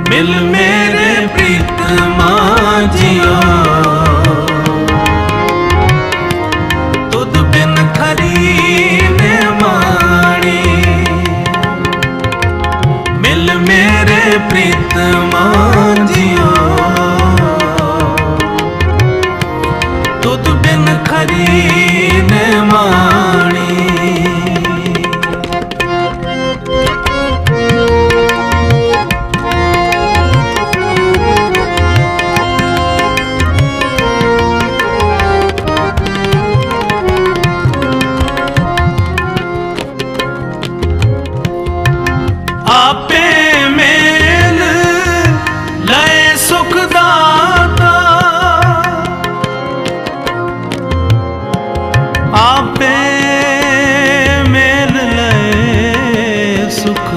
ਮਿਲ ਮੇਰੇ ਪ੍ਰੀਤਮਾ ਜੀਓ ਤੁਧ ਬਿਨ ਮਾਣੀ। ਮਿਲ ਮੇਰੇ ਪ੍ਰੀਤਮਾ ਜੀਓ ਤੁਧ ਆਪੇ ਮੇਲ ਲੈ ਸੁਖ ਆਪੇ ਮੇਲ ਲੈ ਸੁਖ